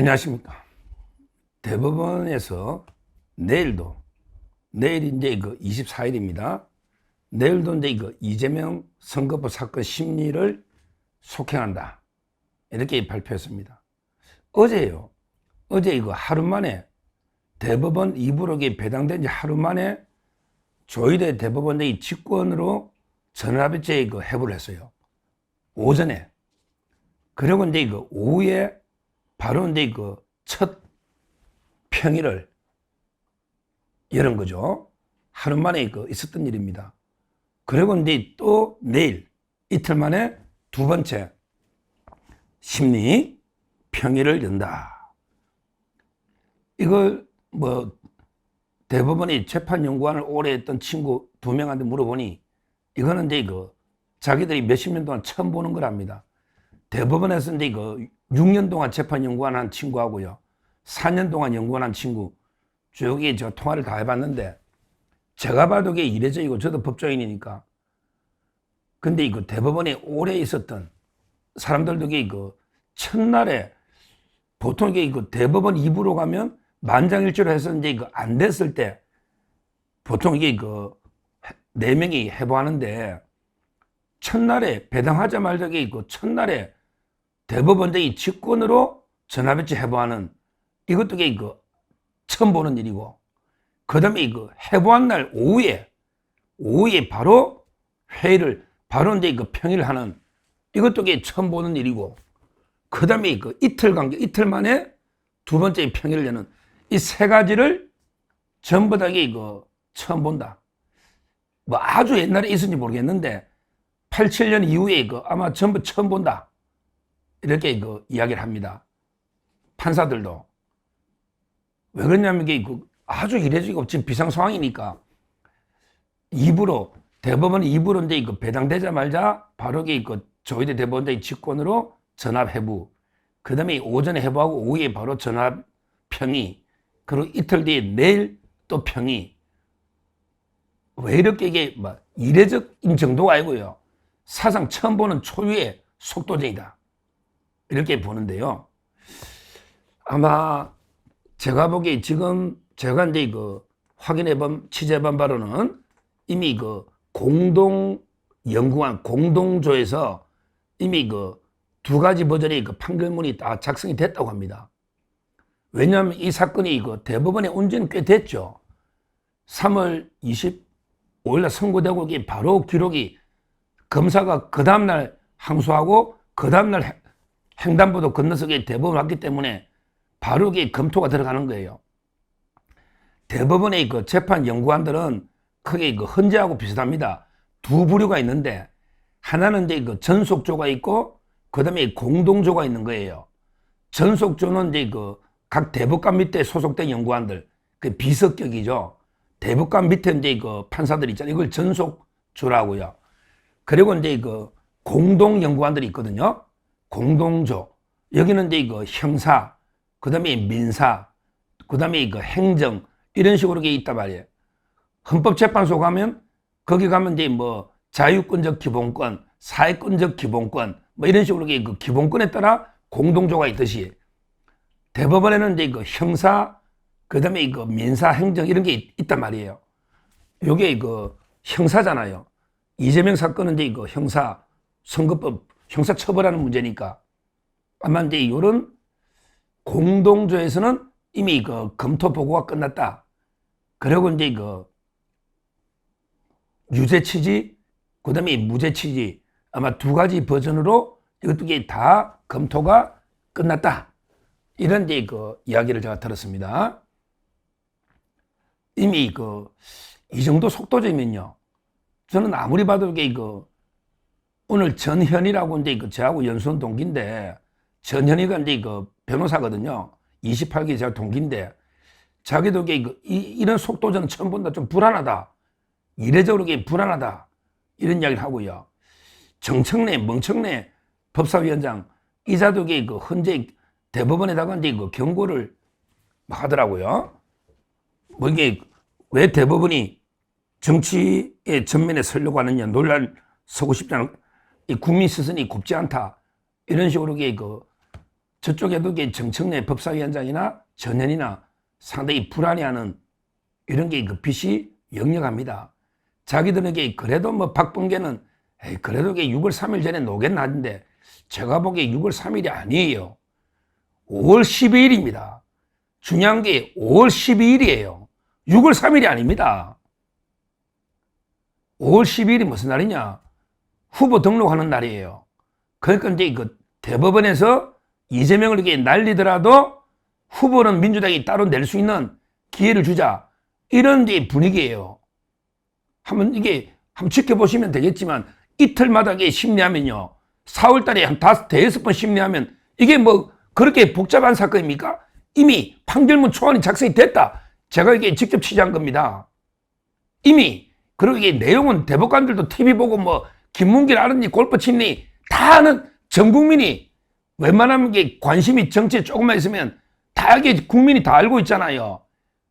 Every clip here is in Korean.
안녕하십니까. 대법원에서 내일도, 내일 이제 그 24일입니다. 내일도 이제 그 이재명 선거법 사건 심리를 속행한다. 이렇게 발표했습니다. 어제요. 어제 이거 하루 만에 대법원 이부록이 배당된 지 하루 만에 조희대 대법원의 직권으로 전화배제 그 해부를 했어요. 오전에. 그리고 이제 그 오후에 바로 이제 그첫 평일을 여는 거죠. 하루 만에 그 있었던 일입니다. 그리고 이제 또 내일 이틀 만에 두 번째 심리 평일을 연다. 이걸 뭐 대법원이 재판 연구원을 오래 했던 친구 두 명한테 물어보니 이거는 이제 그 자기들이 몇십 년 동안 처음 보는 거랍니다. 대법원에서 이제 그 6년 동안 재판 연구원 한 친구하고요. 4년 동안 연구원 한 친구 저기 저 통화를 다 해봤는데 제가 봐도 이게 이례적이고 저도 법조인이니까 근데 이거 대법원에 오래 있었던 사람들도 이게 그 첫날에 보통 이게 그 대법원 입으로 가면 만장일치로 해서 이제 그안 됐을 때 보통 이게 그 네 명이 해부하는데 첫날에 배당하자마자 그 첫날에 대법원장이 직권으로 전화배치 해부하는 이것도 그 처음 보는 일이고 그 다음에 그 해부한 날 오후에 오후에 바로 회의를 바로 이제 그 평일을 하는 이것도 처음 보는 일이고 그 다음에 그 이틀 간격 이틀 만에 두 번째 평일을 여는 이 세 가지를 전부 다그 처음 본다. 뭐 아주 옛날에 있었는지 모르겠는데 87년 이후에 그 아마 전부 처음 본다. 이렇게 그 이야기를 합니다. 판사들도. 왜 그러냐면 이게 그 아주 이례적이고 지금 비상 상황이니까 입으로 대법원 입으로 이제 그 배당되자마자 바로 이게 그 조희대 대법원장의 직권으로 전압 해부. 그 다음에 오전에 해부하고 오후에 바로 전압 평의. 그리고 이틀 뒤에 내일 또 평의. 왜 이렇게 이게 막 이례적인 정도가 아니고요. 사상 처음 보는 초유의 속도쟁이다. 이렇게 보는데요. 아마 제가 보기에 지금 제가 이제 그 확인해 본 취재 본 바로는 이미 그 공동 연구원 공동조에서 이미 그 두 가지 버전의 그 판결문이 다 작성이 됐다고 합니다. 왜냐하면 이 사건이 그 대법원에 온 지는 꽤 됐죠. 3월 25일 날 선고되고 이게 바로 기록이 검사가 그 다음날 항소하고 그 다음날 횡단보도 건너서 이게 대법원 왔기 때문에 바로 이게 검토가 들어가는 거예요. 대법원의 그 재판 연구관들은 크게 그 헌재하고 비슷합니다. 두 부류가 있는데 하나는 이제 그 전속조가 있고 그다음에 공동조가 있는 거예요. 전속조는 이제 그 각 대법관 밑에 소속된 연구관들 그 비석격이죠. 대법관 밑에 이제 그 판사들 있잖아요. 이걸 전속조라고요. 그리고 이제 그 공동 연구관들이 있거든요. 공동조. 여기는 이제 그 형사, 그 다음에 민사, 그 다음에 그 행정, 이런 식으로 이게 있단 말이에요. 헌법재판소 가면, 거기 가면 이제 뭐 자유권적 기본권, 사회권적 기본권, 뭐 이런 식으로 이게 그 기본권에 따라 공동조가 있듯이 대법원에는 이제 그 형사, 그 다음에 그 민사, 행정 이런 게 있, 단 말이에요. 요게 그 형사잖아요. 이재명 사건은 이제 그 형사, 선거법, 형사 처벌하는 문제니까 아마 이제 이런 공동조에서는 이미 그 검토 보고가 끝났다. 그리고 이제 그 유죄 취지, 그 다음에 무죄 취지 아마 두 가지 버전으로 이것도 다 검토가 끝났다. 이런 이제 그 이야기를 제가 들었습니다. 이미 그 이 정도 속도점이면요. 저는 아무리 봐도 이게 그 오늘 전현이라고 이제 그 저하고 연수원 동기인데 전현이가 이제 그 변호사거든요. 28기 제가 동기인데 자기도 그 이, 이런 속도 저는 처음 본다. 좀 불안하다. 이례적으로 이게 불안하다. 이런 이야기를 하고요. 정청래, 멍청래 법사위원장 이자도 이게 그 헌재 대법원에다가 이제 그 경고를 하더라고요. 뭐 이게 왜 대법원이 정치의 전면에 서려고 하느냐 논란 서고 싶지 않은 이 국민 스선이 곱지 않다 이런 식으로 그 저쪽에도 정청래 법사위원장이나 전현이나 상당히 불안해하는 이런 게 그 빛이 역력합니다. 자기들에게 그래도 뭐 박범계는 그래도 이게 6월 3일 전에 노겠나는데 제가 보기에 6월 3일이 아니에요. 5월 12일입니다. 중요한 게 5월 12일이에요. 6월 3일이 아닙니다. 5월 12일이 무슨 날이냐? 후보 등록하는 날이에요. 그러니까 이제 그 대법원에서 이재명을 이렇게 날리더라도 후보는 민주당이 따로 낼 수 있는 기회를 주자. 이런 이제 분위기예요. 한번 이게 한번 지켜보시면 되겠지만 이틀마다 이게 심리하면요. 4월 달에 한 다섯, 대여섯 번 심리하면 이게 뭐 그렇게 복잡한 사건입니까? 이미 판결문 초안이 작성이 됐다. 제가 이게 직접 취재한 겁니다. 이미 그리고 이게 내용은 대법관들도 TV 보고 뭐 김문길 알았니 골프 쳤니 다 아는 전 국민이 웬만하면 관심이 정치에 조금만 있으면 다 이게 국민이 다 알고 있잖아요.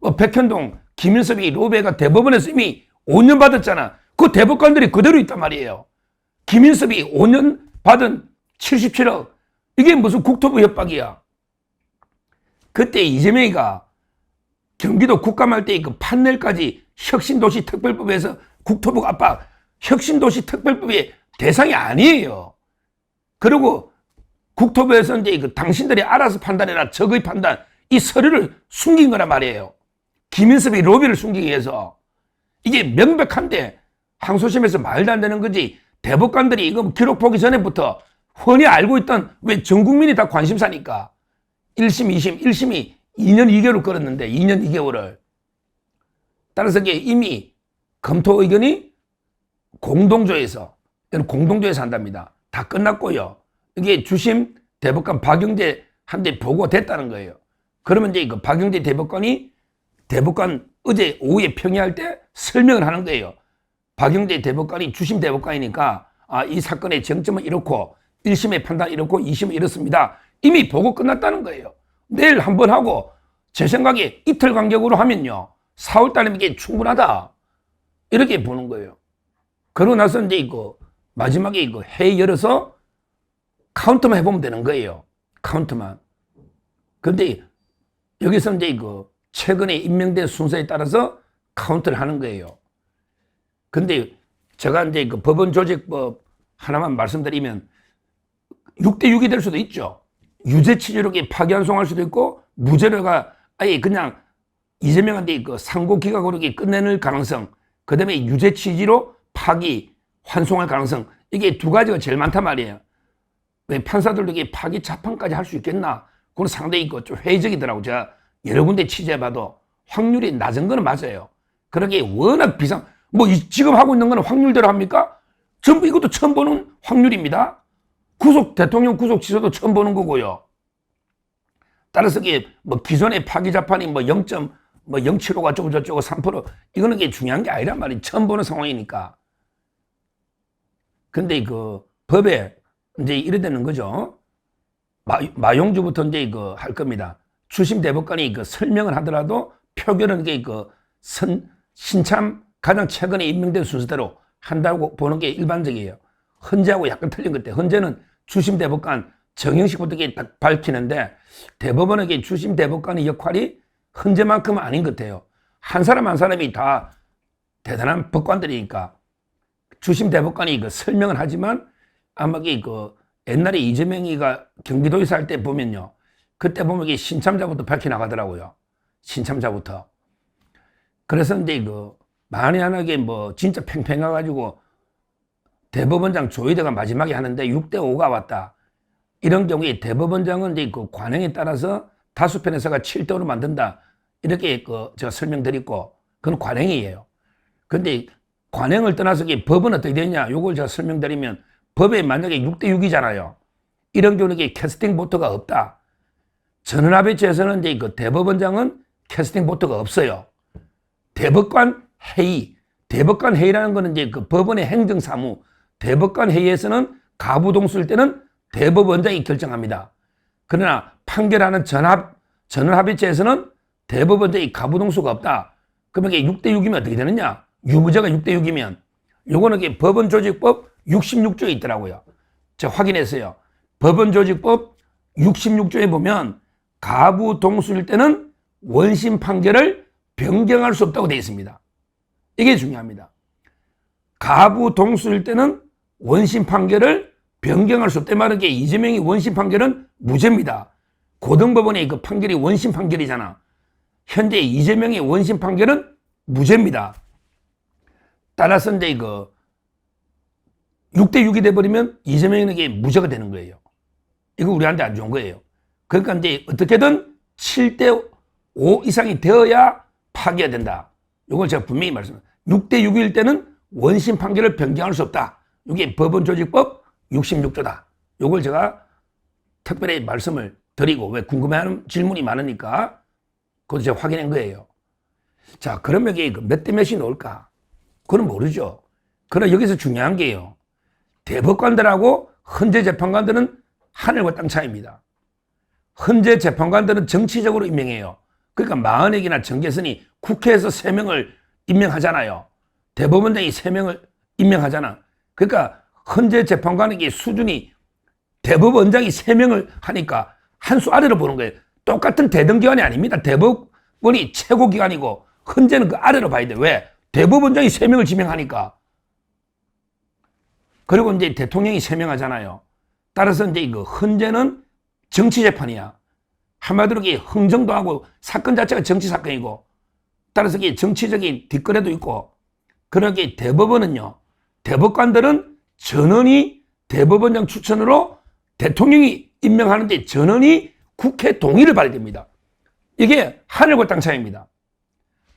뭐 백현동, 김윤섭이 로베가 대법원에서 이미 5년 받았잖아. 그 대법관들이 그대로 있단 말이에요. 김윤섭이 5년 받은 77억 이게 무슨 국토부 협박이야. 그때 이재명이가 경기도 국감할 때 그 판넬까지 혁신도시 특별법에서 국토부가 압박 혁신도시 특별법의 대상이 아니에요. 그리고 국토부에서 이제 그 당신들이 알아서 판단해라 적의 판단 이 서류를 숨긴 거란 말이에요. 김인섭이 로비를 숨기기 위해서 이게 명백한데 항소심에서 말도 안 되는 거지 대법관들이 이거 기록 보기 전에부터 훤히 알고 있던 왜 전 국민이 다 관심사니까 1심, 2심, 1심이 2년 2개월을 끌었는데 2년 2개월을 따라서 이게 이미 검토 의견이 공동조에서 공동조에서 한답니다. 다 끝났고요. 이게 주심 대법관 박영재 한테 보고됐다는 거예요. 그러면 이제 그 박영재 대법관이 대법관 어제 오후에 평의할 때 설명을 하는 거예요. 박영재 대법관이 주심 대법관이니까 아, 이 사건의 정점은 이렇고 1심의 판단 이렇고 2심은 이렇습니다. 이미 보고 끝났다는 거예요. 내일 한 번 하고 제 생각에 이틀 간격으로 하면요. 4월 달이면 이게 충분하다. 이렇게 보는 거예요. 그러고 나서 이제 이거 마지막에 이거 회의 열어서 카운트만 해보면 되는 거예요. 카운트만. 근데 여기서 이제 이거 최근에 임명된 순서에 따라서 카운트를 하는 거예요. 근데 제가 이제 그 법원 조직법 하나만 말씀드리면 6대 6이 될 수도 있죠. 유죄 취지력이 파기환송할 수도 있고 무죄료가 아예 그냥 이재명한테 그 상고 기각으로 끝내는 가능성, 그 다음에 유죄 취지로 파기, 환송할 가능성 이게 두 가지가 제일 많단 말이에요. 왜 판사들도 이게 파기 자판까지 할 수 있겠나? 그건 상당히 그좀 회의적이더라고. 제가 여러 군데 취재해봐도 확률이 낮은 거는 맞아요. 그러게 워낙 비상, 뭐 이- 지금 하고 있는 거는 확률대로 합니까? 전부 이것도 처음 보는 확률입니다. 구속, 대통령 구속 취소도 처음 보는 거고요. 따라서 이게 뭐 기존의 파기 자판이 뭐 0. 뭐 075가 저거 저쩌고 3% 이거는 게 중요한 게 아니란 말이 처음 보는 상황이니까. 근데 그 법에 이제 이래 되는 거죠. 마, 마용주부터 이제 그 할 겁니다. 주심 대법관이 그 설명을 하더라도 표결은 이게 그 선, 신참 가장 최근에 임명된 순서대로 한다고 보는 게 일반적이에요. 헌재하고 약간 틀린 것 같아요. 헌재는 주심 대법관 정형식부터 딱 밝히는데 대법원에게 주심 대법관의 역할이 헌재만큼은 아닌 것 같아요. 한 사람 한 사람이 다 대단한 법관들이니까 주심 대법관이 그 설명을 하지만 아마 그 옛날에 이재명이가 경기도에서 할때 보면요. 그때 보면 이게 신참자부터 밝혀 나가더라고요. 신참자부터. 그래서 이제 그 만에 하나게 뭐 진짜 팽팽해가지고 대법원장 조희대가 마지막에 하는데 6대 5가 왔다. 이런 경우에 대법원장은 이제 그 관행에 따라서 다수 편에서가 7대 5로 만든다. 이렇게 그 제가 설명드렸고 그건 관행이에요. 근데 관행을 떠나서 이게 법은 어떻게 되냐? 요걸 제가 설명드리면 법에 만약에 6대 6이잖아요. 이런 경우는 캐스팅 보트가 없다. 전원합의체에서는 이제 그 대법원장은 캐스팅 보트가 없어요. 대법관 회의, 대법관 회의라는 거는 이제 그 법원의 행정사무, 대법관 회의에서는 가부동수일 때는 대법원장이 결정합니다. 그러나 판결하는 전합, 전원합의체에서는 대법원장이 가부동수가 없다. 그러면 이게 6대 6이면 어떻게 되느냐? 유무죄가 6대 6이면 요거는 법원조직법 66조에 있더라고요. 제가 확인했어요. 법원조직법 66조에 보면 가부 동수일 때는 원심 판결을 변경할 수 없다고 되어 있습니다. 이게 중요합니다. 가부 동수일 때는 원심 판결을 변경할 수 없다. 말은 게 이재명이 원심 판결은 무죄입니다. 고등법원의 그 판결이 원심 판결이잖아. 현재 이재명의 원심 판결은 무죄입니다. 따라서 이제 그 6대 6이 돼버리면 이재명에게 무죄가 되는 거예요. 이거 우리한테 안 좋은 거예요. 그러니까 이제 어떻게든 7대 5 이상이 되어야 파기가 된다. 이걸 제가 분명히 말씀드립니다. 6대 6일 때는 원심 판결을 변경할 수 없다. 이게 법원조직법 66조다. 이걸 제가 특별히 말씀을 드리고 왜 궁금해하는 질문이 많으니까 그것도 제가 확인한 거예요. 자, 그러면 이게 그몇대 몇이 나올까? 그건 모르죠. 그러나 여기서 중요한 게요. 대법관들하고 헌재 재판관들은 하늘과 땅 차이입니다. 헌재 재판관들은 정치적으로 임명해요. 그러니까 마흔액이나 정계선이 국회에서 세명을 임명하잖아요. 대법원장이 세명을 임명하잖아. 그러니까 헌재 재판관에게 수준이 대법원장이 세명을 하니까 한 수 아래로 보는 거예요. 똑같은 대등기관이 아닙니다. 대법원이 최고기관이고 헌재는 그 아래로 봐야 돼. 왜? 대법원장이 세명을 지명하니까. 그리고 이제 대통령이 세명하잖아요. 따라서 이제 그 헌재는 정치 재판이야. 한마디로 이게 흥정도 하고 사건 자체가 정치 사건이고 따라서 이게 정치적인 뒷거래도 있고 그러게 대법원은요. 대법관들은 전원이 대법원장 추천으로 대통령이 임명하는데 전원이 국회 동의를 받아야 됩니다. 이게 하늘과 땅 차이입니다.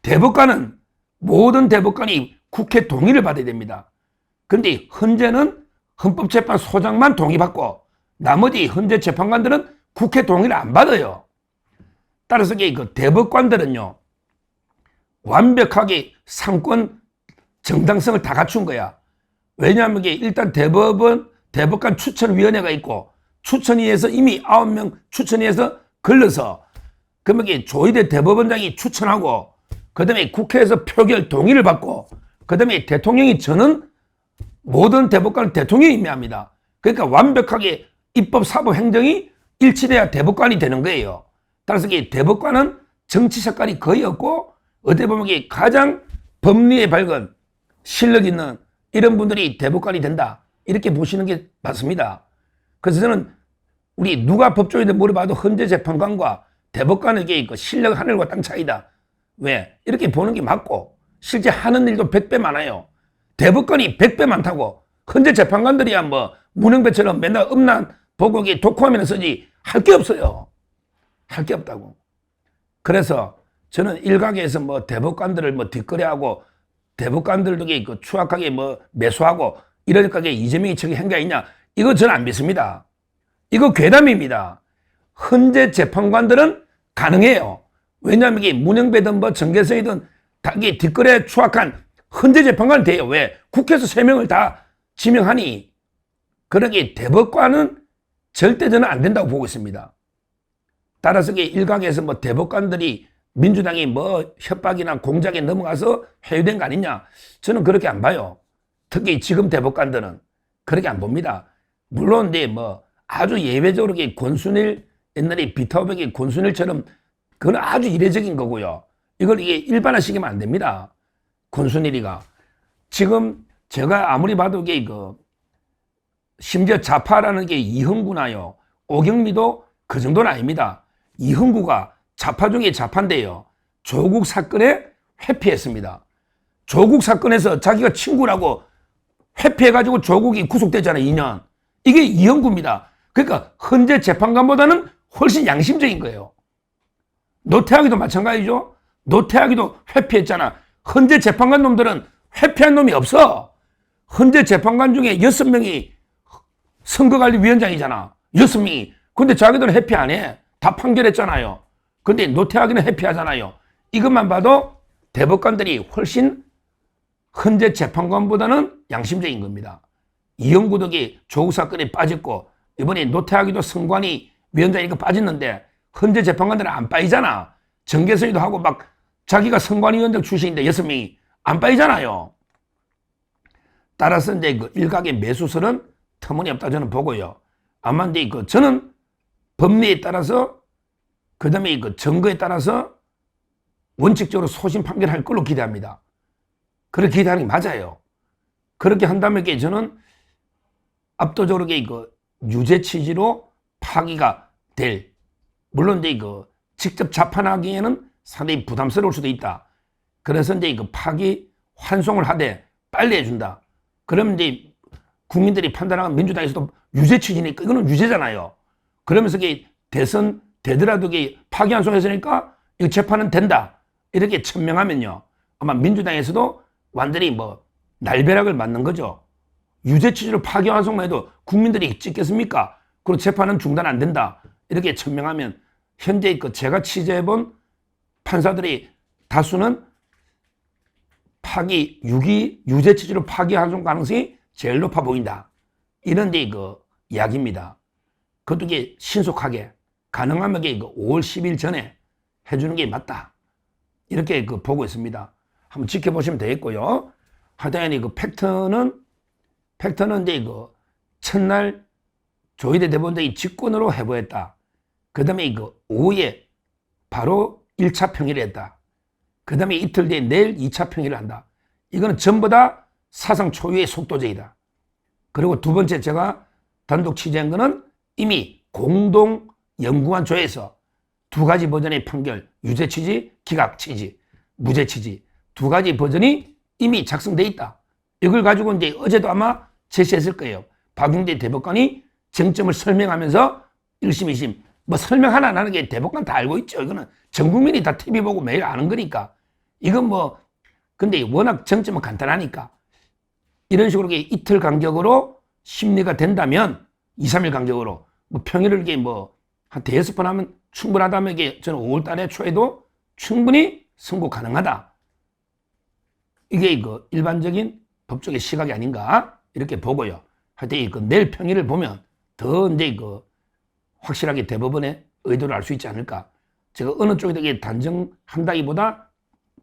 대법관은 모든 대법관이 국회 동의를 받아야 됩니다. 그런데 헌재는 헌법재판 소장만 동의받고 나머지 헌재 재판관들은 국회 동의를 안 받아요. 따라서 그 대법관들은요 완벽하게 상권 정당성을 다 갖춘 거야. 왜냐하면 이게 일단 대법원 대법관 추천위원회가 있고 추천위에서 이미 아홉 명 추천위에서 걸러서 이게 조희대 대법원장이 추천하고 그 다음에 국회에서 표결 동의를 받고 그 다음에 대통령이 저는 모든 대법관을 대통령이 임명합니다. 그러니까 완벽하게 입법, 사법, 행정이 일치돼야 대법관이 되는 거예요. 따라서 이 대법관은 정치 색깔이 거의 없고 어떻게 보면 이게 가장 법리에 밝은 실력 있는 이런 분들이 대법관이 된다. 이렇게 보시는 게 맞습니다. 그래서 저는 우리 누가 법조인들 물어봐도 헌재 재판관과 대법관에게 그 실력 하늘과 땅 차이다. 왜? 이렇게 보는 게 맞고 실제 하는 일도 100배 많아요. 대법관이 100배 많다고 헌재 재판관들이야 뭐 문영배처럼 맨날 음란 보고기 독후하면 쓰지 할 게 없어요. 할 게 없다고. 그래서 저는 일각에서 뭐 대법관들을 뭐 뒷거래하고 대법관들도 그 추악하게 뭐 매수하고 이러니까 이재명이 저기 한게 있냐 이거 저는 안 믿습니다. 이거 괴담입니다. 헌재 재판관들은 가능해요. 왜냐하면 이게 문영배든 뭐 정계성이든 다 이게 뒷거래 추악한 헌재 재판관 돼요. 왜? 국회에서 세 명을 다 지명하니 그러기 대법관은 절대 저는 안 된다고 보고 있습니다. 따라서 일각에서 뭐 대법관들이 민주당이 뭐 협박이나 공작에 넘어가서 회유된 거 아니냐? 저는 그렇게 안 봐요. 특히 지금 대법관들은 그렇게 안 봅니다. 물론 근데 뭐 아주 예외적으로 권순일 옛날에 비타오백의 권순일처럼 그건 아주 이례적인 거고요. 이걸 이게 일반화시키면 안 됩니다. 권순일이가 지금 제가 아무리 봐도 이게 그 심지어 좌파라는 게 이흥구나요. 오경미도 그 정도는 아닙니다. 이흥구가 좌파 중에 좌파인데요. 조국 사건에 회피했습니다. 조국 사건에서 자기가 친구라고 회피해가지고 조국이 구속됐잖아요. 2년. 이게 이흥구입니다. 그러니까 헌재 재판관보다는 훨씬 양심적인 거예요. 노태하기도 마찬가지죠. 노태하기도 회피했잖아. 헌재 재판관 놈들은 회피한 놈이 없어. 헌재 재판관 중에 여섯 명이 선거관리위원장이잖아. 여섯 명이. 근데 자기들은 회피 안 해. 다 판결했잖아요. 근데 노태하기는 회피하잖아요. 이것만 봐도 대법관들이 훨씬 헌재 재판관보다는 양심적인 겁니다. 이영구 덕이 조국 사건에 빠졌고 이번에 노태하기도 선관위 위원장이니까 빠졌는데 헌재 재판관들은 안 빠지잖아. 정계선이도 하고 막 자기가 선관위원장 출신인데 여섯 명이 안 빠지잖아요. 따라서 이제 그 일각의 매수설은 터무니없다 저는 보고요. 아마 이제 그 저는 법리에 따라서 그 다음에 그 증거에 따라서 원칙적으로 소신 판결할 걸로 기대합니다. 그렇게 기대하는 게 맞아요. 그렇게 한다면 저는 압도적으로 그 유죄 취지로 파기가 될 물론 이제 그 직접 재판하기에는 상당히 부담스러울 수도 있다. 그래서 이제 그 파기 환송을 하되 빨리 해준다. 그러면 이제 국민들이 판단하는 민주당에서도 유죄 취지니까 이거는 유죄잖아요. 그러면서 이게 대선 되더라도 이게 파기 환송했으니까 이 재판은 된다. 이렇게 천명하면요. 아마 민주당에서도 완전히 뭐 날벼락을 맞는 거죠. 유죄 취지로 파기 환송만 해도 국민들이 찍겠습니까? 그리고 재판은 중단 안 된다. 이렇게 천명하면 현재 그 제가 취재해본 판사들이 다수는 파기, 유기, 유죄 취지로 파기 환송 가능성이 제일 높아 보인다. 이런 데그 이야기입니다. 그것도 이게 신속하게 가능하면 이게 5월 10일 전에 해주는 게 맞다. 이렇게 그 보고 있습니다. 한번 지켜보시면 되겠고요. 하여튼 그 팩트는 팩트는 이제 그 첫날 조희대 대법원장이 직권으로 해부했다. 그 다음에 이거 오후에 바로 1차 평일을 했다. 그 다음에 이틀 뒤에 내일 2차 평일을 한다. 이거는 전부 다 사상 초유의 속도제이다. 그리고 두 번째 제가 단독 취재한 거는 이미 공동 연구원 조에서 두 가지 버전의 판결, 유죄 취지, 기각 취지, 무죄 취지 두 가지 버전이 이미 작성돼 있다. 이걸 가지고 이제 어제도 아마 제시했을 거예요. 박용대 대법관이 쟁점을 설명하면서 1심, 2심 뭐 설명 하나 안 하는 게 대법관 다 알고 있죠. 이거는 전 국민이 다 TV 보고 매일 아는 거니까. 이건 뭐 근데 워낙 쟁점은 간단하니까 이런 식으로 이틀 간격으로 심리가 된다면 2, 3일 간격으로 뭐 평일을 이게 뭐한 대여섯 번 하면 충분하다면 이게 저는 5월 달에 초에도 충분히 선고 가능하다. 이게 그 일반적인 법적의 시각이 아닌가 이렇게 보고요. 하여튼 그 내일 평일을 보면 더 이제 그 확실하게 대법원의 의도를 알 수 있지 않을까. 제가 어느 쪽에다 이게 단정한다기보다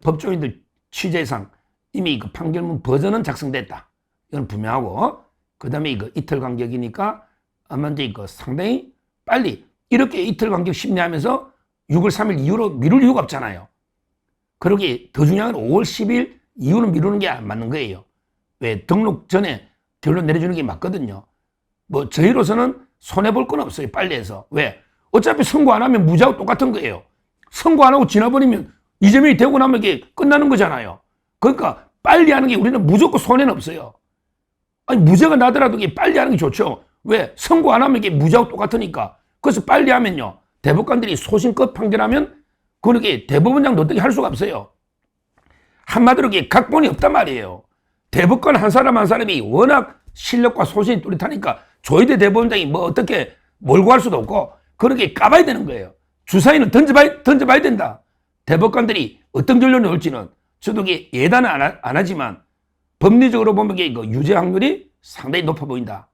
법조인들 취재상 이미 그 판결문 버전은 작성됐다. 이건 분명하고 그 다음에 이거 이틀 간격이니까 아마 이제 그 상당히 빨리 이렇게 이틀 간격 심리하면서 6월 3일 이후로 미룰 이유가 없잖아요. 그러기 더 중요한 건 5월 10일 이후는 미루는 게 안 맞는 거예요. 왜 등록 전에 결론 내려주는 게 맞거든요. 뭐 저희로서는 손해 볼 건 없어요. 빨리 해서 왜 어차피 선고 안 하면 무죄하고 똑같은 거예요. 선고 안 하고 지나버리면 이재명이 되고 나면 이게 끝나는 거잖아요. 그러니까 빨리 하는 게 우리는 무조건 손해는 없어요. 아니 무죄가 나더라도 이게 빨리 하는 게 좋죠. 왜 선고 안 하면 이게 무죄하고 똑같으니까. 그래서 빨리 하면요. 대법관들이 소신껏 판결하면 그건 이게 대법원장도 어떻게 할 수가 없어요. 한마디로 이게 각본이 없단 말이에요. 대법관 한 사람 한 사람이 워낙 실력과 소신이 뚜렷하니까 조희대 대법원장이 뭐 어떻게 몰고 할 수도 없고 그렇게 까봐야 되는 거예요. 주사위는 던져봐야, 던져봐야 된다. 대법관들이 어떤 결론이 올지는 저도 예단은 안, 하, 안 하지만 법리적으로 보면 이게 그 유죄 확률이 상당히 높아 보인다.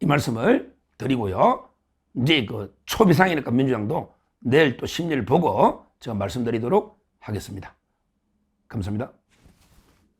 이 말씀을 드리고요. 이제 그 초비상이니까 민주당도 내일 또 심리를 보고 제가 말씀드리도록 하겠습니다. 감사합니다.